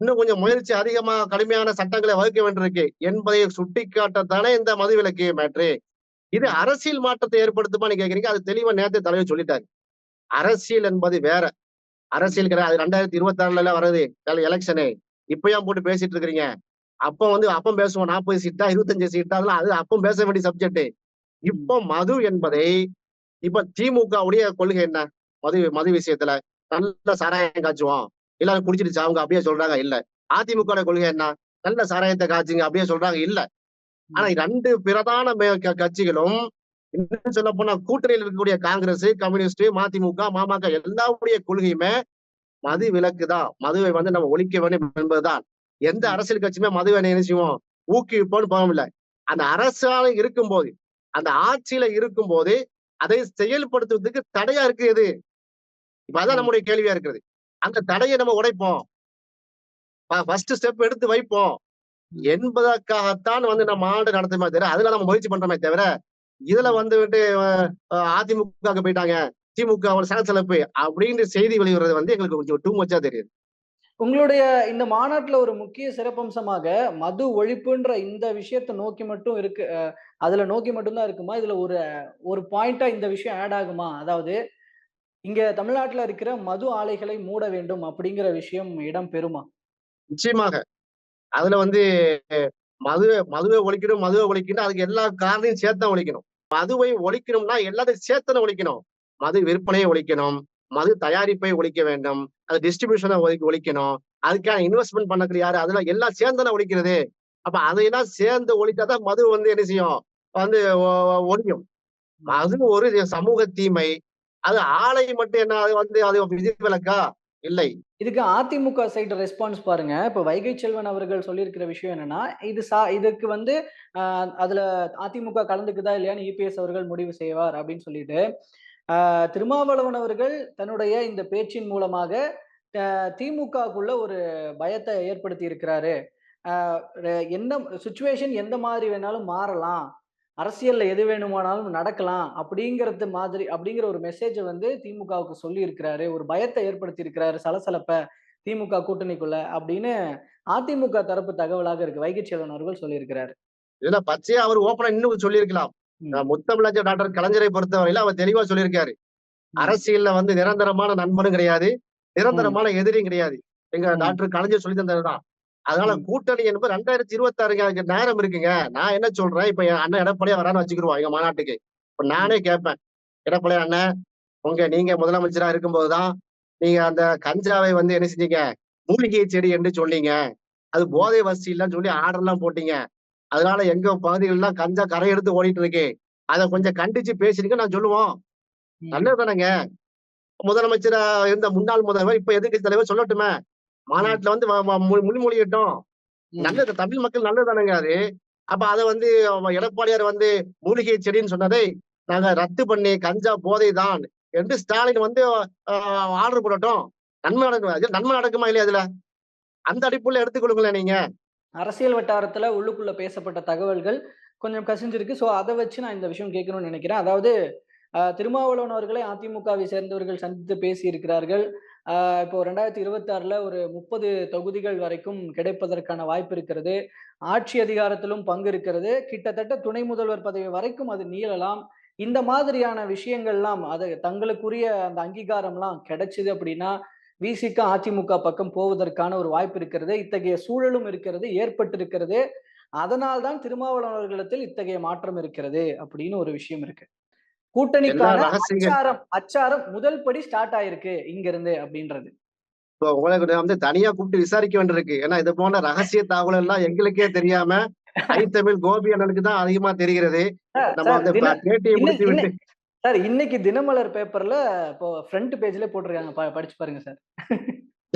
இன்னும் கொஞ்சம் முயற்சி அதிகமா கடுமையான சட்டங்களை வகுக்க வேண்டியிருக்கு என்பதை சுட்டிக்காட்டத்தானே இந்த மதுவிலக்கு மேட்ரு. இது. அரசியல் மாற்றத்தை ஏற்படுத்துமான்னு கேட்கிறீங்க. அது தெளிவா நேத்தே தலைவர் சொல்லிட்டாரு. அரசியல் என்பது வேற. அரசியல் கிடையாது. அது 2026ல வருது. எல எலக்ஷனு. இப்ப ஏன் போட்டு பேசிட்டு இருக்கிறீங்க? அப்ப வந்து அப்பம் பேசுவோம் 40 சீட்டா, 25 சீட்டா அதெல்லாம் அது அப்பம் பேச வேண்டிய சப்ஜெக்ட். இப்போ மது என்பதை இப்ப திமுகவுடைய கொள்கை என்ன? மது மது விஷயத்துல. நல்ல சாராயம் காய்ச்சுவோம். எல்லாரும் குடிச்சிட்டு சாவுங்க அப்படியே சொல்றாங்க இல்ல. அதிமுகவோட கொள்கை என்ன? நல்ல சாராயத்த காய்ச்சுங்க அப்படியே சொல்றாங்க இல்ல. ஆனா. 2 பிரதான கட்சிகளும் இன்னும் சொல்லப்போனா கூட்டணியில் இருக்கக்கூடிய காங்கிரஸ், கம்யூனிஸ்ட், மதிமுக, மாமக எல்லாருடைய கொள்கையுமே மது ம். விலக்கு தான். மதுவை வந்து நம்ம ஒழிக்க வேண்டும் என்பதுதான். எந்த. அரசியல் கட்சியுமே மதுவை என்ன செய்வோம்? ஊக்குவிப்போம்னு போகவில்ல. அந்த அரசாணை இருக்கும்போது, அந்த ஆட்சியில இருக்கும்போது, அதை செயல்படுத்துவதற்கு தடையா இருக்கு எது இப்ப அதான் ம். நம்முடைய கேள்வியா இருக்கிறது அந்த தடையை நம்ம உடைப்போம் ஃபர்ஸ்ட் ஸ்டெப் எடுத்து வைப்போம் என்பதற்காகத்தான் வந்து நம்ம ஆண்டு நடத்துமே தவிர அதுல நம்ம முயற்சி பண்றோமே தவிர இதுல வந்துட்டு அதிமுக போயிட்டாங்க திமுக சலசலப்பு அப்படின்னு செய்தி வெளிவரது வந்து எங்களுக்கு கொஞ்சம் டூ மச்சா தெரியுது உங்களுடைய இந்த மாநாட்டில் ஒரு முக்கிய சிறப்பம்சமாக மது ஒழிப்புன்ற இந்த விஷயத்தை நோக்கி மட்டும் இருக்கு அதில் அதுல நோக்கி மட்டும்தான் இருக்குமா? இதுல ஒரு ஒரு பாயிண்டா இந்த விஷயம் ஆட் ஆகுமா? அதாவது இங்க தமிழ்நாட்டில் இருக்கிற மது ஆலைகளை மூட வேண்டும் அப்படிங்கிற விஷயம் இடம் பெறுமா? நிச்சயமாக. அதுல வந்து மதுவை மதுவை ஒழிக்கணும் மதுவை ஒழிக்கணும் அதுக்கு எல்லா காரணத்தையும் சேர்த்தான் ஒழிக்கணும். மதுவை ஒழிக்கணும்னா எல்லாத்தையும் சேர்த்தனை ஒழிக்கணும். மது விற்பனையை ஒழிக்கணும். மது தயாரிப்பை ஒழிக்க வேண்டும் அது டிஸ்ட்ரிபியூஷனை ஒழிக்கணும். அதுக்கான இன்வெஸ்ட்மெண்ட் பண்ணக்கூடிய யாரு? அதெல்லாம் எல்லாம் சேர்ந்தன ஒழிக்கிறது? அப்ப அதையெல்லாம் சேர்ந்து ஒழித்தாதான் மது வந்து என்ன செய்யும்? வந்து ஒழியும். மது ஒரு சமூக தீமை. அது ஆலை மட்டும் என்ன அது வந்து அது விதிவிலக்கா இல்லை. இதுக்கு அதிமுக சைடு ரெஸ்பான்ஸ் பாருங்க. இப்ப வைகை செல்வன் அவர்கள் சொல்லியிருக்கிற விஷயம் என்னன்னா இது சா இதுக்கு வந்து ஆஹ், அதுல அதிமுக கலந்துக்குதா இல்லையான்னு இபிஎஸ் அவர்கள் முடிவு செய்வார் அப்படின்னு சொல்லிட்டு திருமாவளவன் அவர்கள் தன்னுடைய இந்த பேச்சின் மூலமாக திமுகக்குள்ள ஒரு பயத்தை ஏற்படுத்தி இருக்கிறாரு ஆஹ், என்ன சுச்சுவேஷன் எந்த மாதிரி வேணாலும் மாறலாம். அரசியல்ல எது வேணுமானாலும் நடக்கலாம் அப்படிங்கிறது மாதிரி அப்படிங்கிற ஒரு மெசேஜை வந்து திமுகவுக்கு சொல்லி இருக்கிறாரு ஒரு பயத்தை ஏற்படுத்தி இருக்கிறாரு சலசலப்ப திமுக கூட்டணிக்குள்ள அப்படின்னு அதிமுக தரப்பு தகவலாக இருக்கு. வைகை செல்வன் அவர்கள் சொல்லியிருக்கிறாரு. இதுல பச்சையா அவர் ஓப்பனா இன்னும் சொல்லியிருக்கலாம். ம். அஹ் முத்தமிழஞ்சர் டாக்டர் கலைஞரை பொறுத்தவரையில அவர் தெளிவா சொல்லியிருக்காரு. அரசியல்ல வந்து நிரந்தரமான நண்பனும் கிடையாது. நிரந்தரமான எதிரியும் கிடையாது. எங்க. டாக்டர் கலைஞர் சொல்லி தந்ததுதான். அதனால. கூட்டணி என்பது ரெண்டாயிரத்தி இருபத்தி ஆறுங்க நேரம் இருக்குங்க. நான் என்ன சொல்றேன்? இப்ப என் அண்ணன் எடப்பாடியா வரான்னு வச்சுக்கிருவோம் எங்க மாநாட்டுக்கு. இப்ப நானே கேட்பேன். எடப்பாடி அண்ணன் உங்க நீங்க முதலமைச்சரா இருக்கும்போதுதான் நீங்க அந்த கஞ்சாவை வந்து என்ன செஞ்சீங்க? மூலிகை செடி என்று சொன்னீங்க. அது போதை வசதி இல்லைன்னு சொல்லி ஆர்டர் எல்லாம் போட்டீங்க. அதனால எங்க பகுதிகளெல்லாம் கஞ்சா கரை எடுத்து ஓடிட்டு இருக்கு அதை கொஞ்சம் கண்டிச்சு பேசுறீங்க நான் சொல்லுவோம். நல்லது தானேங்க. முதலமைச்சரா இருந்த முன்னாள் முதல்வர் இப்ப எதிர்க்கட்சி தலைவர் சொல்லட்டுமே? மாநாட்டுல வந்து முன்மொழியட்டும். நல்லது தமிழ் மக்கள் நல்லது தானேங்க அது. அப்ப அதை வந்து எடப்பாடியார் வந்து மூலிகை செடின்னு சொன்னதை நாங்க ரத்து பண்ணி கஞ்சா போதை தான் என்று ஸ்டாலின் வந்து ஆர்டர் போடட்டும். நன்மை நடக்கும்? நன்மை நடக்குமா இல்லையா அதுல? அந்த அடிப்புள்ள எடுத்துக்கொள்ளுங்களேன் நீங்க. அரசியல் வட்டாரத்துல உள்ளுக்குள்ள பேசப்பட்ட தகவல்கள் கொஞ்சம் கசிஞ்சிருக்கு. ஸோ அதை வச்சு நான் இந்த விஷயம் கேட்கணும்னு நினைக்கிறேன். அதாவது திருமாவளவன் அவர்களை அதிமுகவை சேர்ந்தவர்கள் சந்தித்து பேசியிருக்கிறார்கள். இப்போ ரெண்டாயிரத்தி இருபத்தி ஆறுல ஒரு முப்பது தொகுதிகள் வரைக்கும் கிடைப்பதற்கான வாய்ப்பு இருக்கிறது. ஆட்சி அதிகாரத்திலும் பங்கு இருக்கிறது. கிட்டத்தட்ட துணை முதல்வர் பதவி வரைக்கும் அது நீளலாம். இந்த மாதிரியான விஷயங்கள்லாம் அது தங்களுக்குரிய அந்த அங்கீகாரம்லாம் கிடைச்சிது அப்படின்னா விசிக அதிமுக பக்கம் போவதற்கான ஒரு வாய்ப்பு இருக்கிறது. இத்தகைய சூழலும் இருக்கிறது ஏற்பட்டிருக்கிறது. அதனால்தான் திருமாவளவன் அவர்களிடத்தில் இத்தகைய மாற்றம் இருக்கிறது அப்படின்னு ஒரு விஷயம் இருக்கு. கூட்டணிக்கான அச்சாரம் அச்சாரம் முதல் படி ஸ்டார்ட் ஆயிருக்கு இங்க இருந்து அப்படின்றது. இப்போ உங்களுக்கு வந்து தனியா கூப்பிட்டு விசாரிக்க வேண்டியிருக்கு. ஏன்னா இது போன்ற ரகசிய தகவல் எல்லாம் எங்களுக்கே தெரியாம ஐத்தமிழ் கோபி அண்ணனுக்கு தான் அதிகமா தெரிகிறது. நம்ம பேட்டியை முடித்து விட்டு சார் இன்னைக்கு தினமலர் பேப்பர்ல இப்போ ஃப்ரண்ட் பேஜ்ல போட்டிருக்காங்க. ப- படிச்சு பாருங்க sir.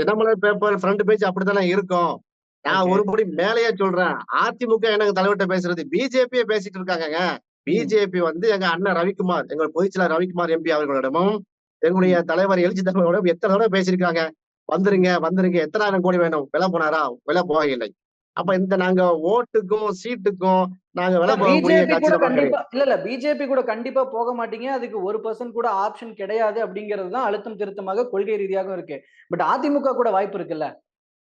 Dinamalar paper front page அப்படித்தானே இருக்கும். நான் Okay. ஒரு படி மேலேயே சொல்றேன். அதிமுக எனக்கு தலைவர்கிட்ட பேசுறது பிஜேபியே பேசிட்டு இருக்காங்கங்க. பிஜேபி வந்து எங்க அண்ணன் ரவிக்குமார் எங்க பொதுச்செயலர் ரவிக்குமார் எம்பி அவர்களிடமும் எங்களுடைய தலைவர் எழுச்சி தலைவரோட எத்தனை தடவை பேசியிருக்காங்க. வந்துருங்க வந்துருங்க. எத்தனாயிரம் கோடி வேணும்? விலை போனாரா? விலை போகவில்லை. அப்ப இந்த நாங்க ஓட்டுக்கும் சீட்டுக்கும் நாங்க இல்ல இல்ல பிஜேபி கூட கண்டிப்பா போக மாட்டீங்க. அதுக்கு ஒரு பர்சன்ட் கூட ஆப்ஷன் கிடையாது அப்படிங்கிறது தான் அழுத்தம் திருத்தமாக கொள்கை ரீதியாகவும் இருக்கு. பட் அதிமுக கூட வாய்ப்பு இருக்குல்ல?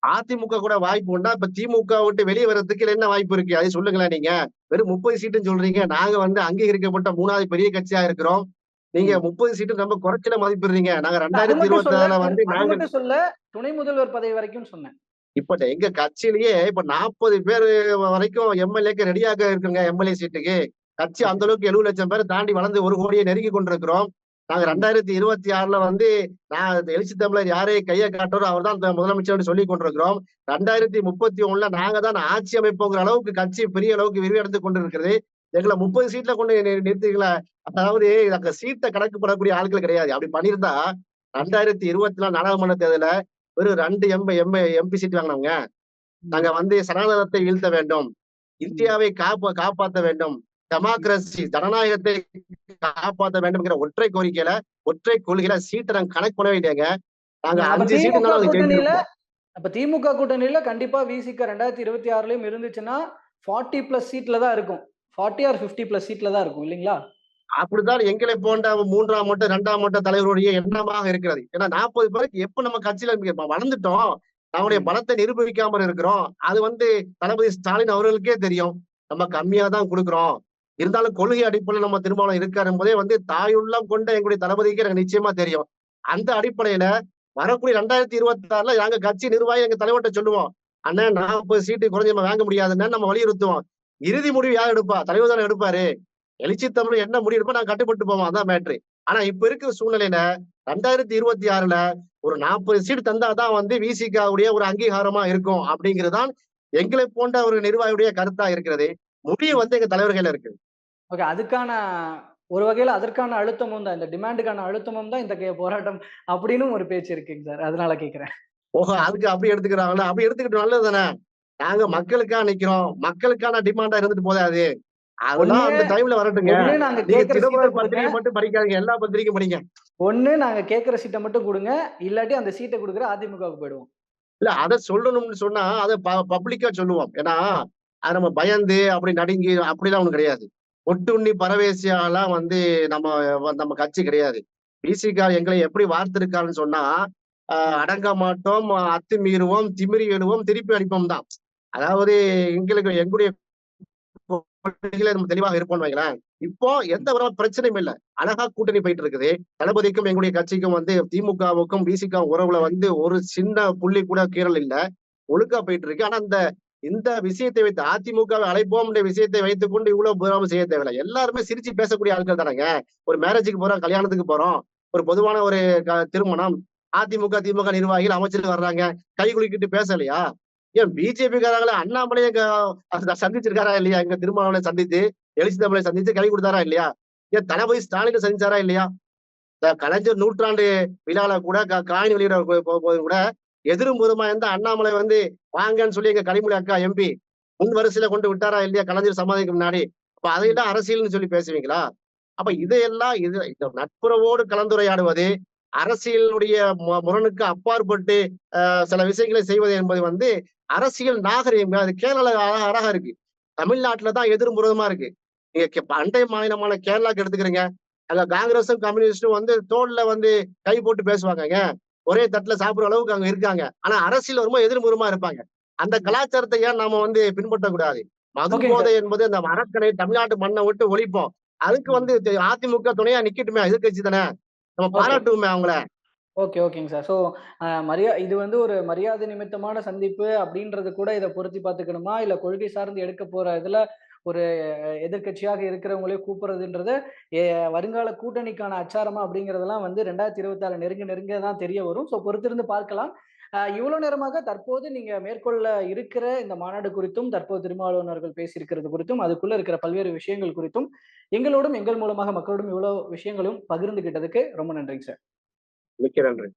அதிமுக கூட வாய்ப்பு உண்டா? இப்ப திமுக விட்டு வெளியே வர்றதுக்கு என்ன வாய்ப்பு இருக்கு? அதை சொல்லுங்களேன் நீங்க. வெறும் முப்பது சீட்டுன்னு சொல்றீங்க. நாங்க வந்து அங்கீகரிக்கப்பட்ட மூணாவது பெரிய கட்சியா இருக்கிறோம். நீங்க முப்பது சீட்டு ரொம்ப குறைச்சல மதிப்பிடுறீங்க. நாங்க ரெண்டாயிரத்தி இருபத்தி ஆறுல வந்து நாங்க சொல்ல துணை முதல்வர் பதவி வரைக்கும் சொன்னேன். இப்ப எங்க கட்சியிலேயே இப்ப நாற்பது பேர் வரைக்கும் எம்எல்ஏக்கு ரெடியாக இருக்குங்க எம்எல்ஏ சீட்டுக்கு. கட்சி அந்த அளவுக்கு எழுபது லட்சம் பேர் தாண்டி வளர்ந்து ஒரு கோடியை நெருங்கி கொண்டிருக்கிறோம். நாங்க ரெண்டாயிரத்தி இருபத்தி ஆறுல வந்து நான் எழுச்சி தமிழர் யாரே கையை காட்டுறோ அவர் தான் முதலமைச்சர் சொல்லி கொண்டிருக்கிறோம். ரெண்டாயிரத்தி முப்பத்தி ஒண்ணுல நாங்க தான் ஆட்சி அமைப்போங்கிற அளவுக்கு கட்சி பெரிய அளவுக்கு விரிவடைந்து கொண்டிருக்கிறது. எங்களை முப்பது சீட்ல கொண்டு நி- அதாவது அந்த சீட்டை கணக்கு பண்ணக்கூடிய ஆட்கள் கிடையாது. அப்படி பண்ணியிருந்தா ரெண்டாயிரத்தி இருபத்தி நாலு நாடாளுமன்ற தேர்தல வெறும் ரெண்டு எம் எம் எம்பி சீட் வாங்கினவங்க நாங்க வந்து சனாதனத்தை வீழ்த்த வேண்டும். இந்தியாவை காப்ப காப்பாற்ற வேண்டும். டெமோக்ரஸி ஜனநாயகத்தை காப்பாற்ற வேண்டும் என்கிற ஒற்றை கோரிக்கையில ஒற்றை கொள்கையில சீட்டை நாங்க கணக்கு பண்ணவே இல்லையாங்க நாங்க அஞ்சு ஜெயிச்சிருப்போம். அப்ப திமுக கூட்டணியில கண்டிப்பா விசிக ரெண்டாயிரத்தி இருபத்தி ஆறுலயும் இருந்துச்சுன்னா ஃபார்ட்டி பிளஸ் சீட்ல தான் இருக்கும். ஃபார்ட்டி ஆர் ஃபிஃப்டி பிளஸ் சீட்ல தான் இருக்கும் இல்லைங்களா? அப்படித்தான் எங்களை போன்ற மூன்றாம் மட்ட இரண்டாம் மட்ட தலைவருடைய எண்ணமாக இருக்கிறது. ஏன்னா நாற்பது பேருக்கு எப்ப நம்ம கட்சியில வளர்ந்துட்டோம். நம்முடைய பலத்தை நிரூபிக்காம இருக்கிறோம். அது வந்து தளபதி ஸ்டாலின் அவர்களுக்கே தெரியும். நம்ம கம்மியா தான் கொடுக்குறோம். இருந்தாலும் கொள்கை அடிப்படையில் நம்ம திருமாவளம் இருக்காரு என்பதே வந்து தாயுள்ளம் கொண்ட எங்களுடைய தளபதிக்கு எனக்கு நிச்சயமா தெரியும். அந்த அடிப்படையில வரக்கூடிய ரெண்டாயிரத்தி இருபத்தி ஆறுல நாங்க கட்சி நிர்வாகி எங்க தலைவர்கிட்ட சொல்லுவோம். அண்ணன் நாற்பது சீட்டு குறைஞ்ச நம்ம வாங்க முடியாதுன்னு நம்ம வலியுறுத்துவோம். இறுதி முடிவு யார் எடுப்பா? தலைவர் தானே எடுப்பாரு. எழுச்சி தமிழ் என்ன எடுப்பா நாங்க கட்டுப்பட்டு போவோம். அதான் மேட்ரு ஆனா இப்ப இருக்கிற சூழ்நிலையில ரெண்டாயிரத்தி இருபத்தி ஆறுல ஒரு நாற்பது சீட் தந்தாதான் வந்து விசிகாவுடைய ஒரு அங்கீகாரமா இருக்கும் அப்படிங்கிறதுதான் எங்களை போன்ற ஒரு நிர்வாகியுடைய கருத்தா இருக்கிறது. முடிவு வந்து எங்க தலைவர்கள் இருக்கு. ஓகே அதுக்கான ஒரு வகையில அதற்கான அழுத்தமும் தான் இந்த டிமாண்டுக்கான அழுத்தமும் தான் இந்த போராட்டம் அப்படின்னு ஒரு பேச்சு இருக்குங்க சார். அதனால கேக்குறேன். ஓஹோ அதுக்கு அப்படி எடுத்துக்கிறாங்களா? அப்படி எடுத்துக்கிட்டு நல்லது தானே நாங்க மக்களுக்கா நிக்கிறோம். மக்களுக்கான டிமாண்டா இருந்துட்டு போதாது. ஒண்ணு- அந்த டைம்ல வரட்டுங்க. ஒண்ணு நாங்க கேக்குற சீட்டை மட்டும் படிக்காதீங்க எல்லா பத்திரிகையும் படிங்க. ஒண்ணு நாங்க கேக்குற சீட்டை மட்டும் கொடுங்க. இல்லாட்டி அந்த சீட்டை கொடுக்குற அதிமுகவுக்கு போயிடுவோம். இல்ல அதை சொல்லணும்னு சொன்னா அதை பப்ளிக்கா சொல்லுவோம். ஏன்னா அது நம்ம பயந்து அப்படி நடுங்கி அப்படிலாம் ஒண்ணும் கிடையாது. ஒட்டுண்ணி பரவேசியாலாம் வந்து நம்ம நம்ம கட்சி கிடையாது. பிசிகா எங்களை எப்படி வார்த்திருக்காருன்னு சொன்னா அடங்க மாட்டோம் அத்துமீறுவோம் திமிரி எழுவோம் திருப்பி அடிப்போம் தான். அதாவது எங்களுக்கு எங்களுடைய நம்ம தெளிவாக இருப்போம்னு இப்போ எந்த ஒரு பிரச்சனையும் இல்ல. அழகா கூட்டணி போயிட்டு இருக்குது. தளபதிக்கும் எங்களுடைய கட்சிக்கும் வந்து திமுகவுக்கும் பிசிக உறவுல வந்து ஒரு சின்ன புள்ளி கூட கீரல் இல்ல. ஒழுக்கா போயிட்டு இருக்கு. ஆனா இந்த இந்த விஷயத்தை வைத்து அதிமுகவை அழைப்போம் என்ற விஷயத்தை வைத்துக் கொண்டு இவ்வளவு புறாம செய்ய தேவையில்லை. எல்லாருமே சிரிச்சு பேசக்கூடிய ஆட்கள் தானேங்க. ஒரு மேரேஜுக்கு போறோம் கல்யாணத்துக்கு போறோம். ஒரு பொதுவான ஒரு க- திருமணம். அதிமுக திமுக நிர்வாகிகள் அமைச்சர் வர்றாங்க. கை குலுக்கிட்டு பேசலையா? ஏன் பிஜேபி காரங்களே அண்ணாமலையை சந்திச்சிருக்காரா இல்லையா? எங்க திருமாவளவனை சந்தித்து எழுச்சி தமிழை சந்தித்து கை கொடுத்தாரா இல்லையா? ஏன் தளபதி ஸ்டாலினை சந்திச்சாரா இல்லையா? கலைஞர் நூற்றாண்டு விழால கூட காயின் காணி வெளியிட போ- போது கூட எதிரும் புறமா இருந்த அண்ணாமலை வந்து வாங்கன்னு சொல்லி எங்க கனிமொழி அக்கா எம்பி முன் வரிசையில கொண்டு விட்டாரா இல்லையா? கலைஞர் சமாதிக்கு முன்னாடி. அப்ப அதையெல்லாம் அரசியல்னு சொல்லி பேசுவீங்களா? அப்ப இதையெல்லாம் இது இந்த நட்புறவோடு கலந்துரையாடுவது அரசியலுடைய முரணுக்கு அப்பாற்பட்டு ஆஹ், சில விஷயங்களை செய்வது என்பது வந்து அரசியல் நாகரிகம் அது கேரளா அழகா அழகா இருக்கு. தமிழ்நாட்டுல தான் எதிரும் புறமா இருக்கு. நீங்க அண்டை மாநிலமான கேரளாக்கு எடுத்துக்கிறீங்க. அங்க காங்கிரஸும் கம்யூனிஸ்டும் வந்து தோல்ல வந்து கை போட்டு பேசுவாங்கங்க ஒரே தட்டுல சாப்பிடுற அளவுக்கு அங்க இருக்காங்க. ஆனா அரசியல் வரும்போது எதிர்முறமா இருப்பாங்க. அந்த கலாச்சாரத்தை ஏன் நாம வந்து பின்பற்றக்கூடாது மது. போதை என்பது அந்த அரக்கனை தமிழ்நாட்டு மண்ணை விட்டு ஒழிப்போம். அதுக்கு வந்து அதிமுக துணையா நிக்கட்டுமே எதிர்கட்சி தானே? நம்ம. பாராட்டுவோமே அவங்கள. ஓகே ஓகேங்க சார். ஸோ மரியா இது வந்து ஒரு மரியாதை நிமித்தமான சந்திப்பு அப்படின்றது கூட இதை பொருத்தி பார்த்துக்கணுமா? இல்லை கொள்கை சார்ந்து எடுக்க போற இதுல ஒரு எதிர்கட்சியாக எதிர்க்கட்சியாக இருக்கிறவங்களே கூப்பிடுறதுன்றது வருங்கால கூட்டணிக்கான அச்சாரமா அப்படிங்கிறதெல்லாம் வந்து ரெண்டாயிரத்தி இருபத்தி ஆறு நெருங்க நெருங்க தான் தெரிய வரும். ஸோ பொறுத்திருந்து பார்க்கலாம். இவ்வளவு நேரமாக தற்போது நீங்க மேற்கொள்ள இருக்கிற இந்த மாநாடு குறித்தும் தற்போது திருமாவளவர்கள் பேசியிருக்கிறது குறித்தும் அதுக்குள்ள இருக்கிற பல்வேறு விஷயங்கள் குறித்தும் எங்களோடும் எங்கள் மூலமாக மக்களோடும் இவ்வளவு விஷயங்களும் பகிர்ந்துகிட்டதுக்கு ரொம்ப நன்றிங்க சார். மிக்க நன்றி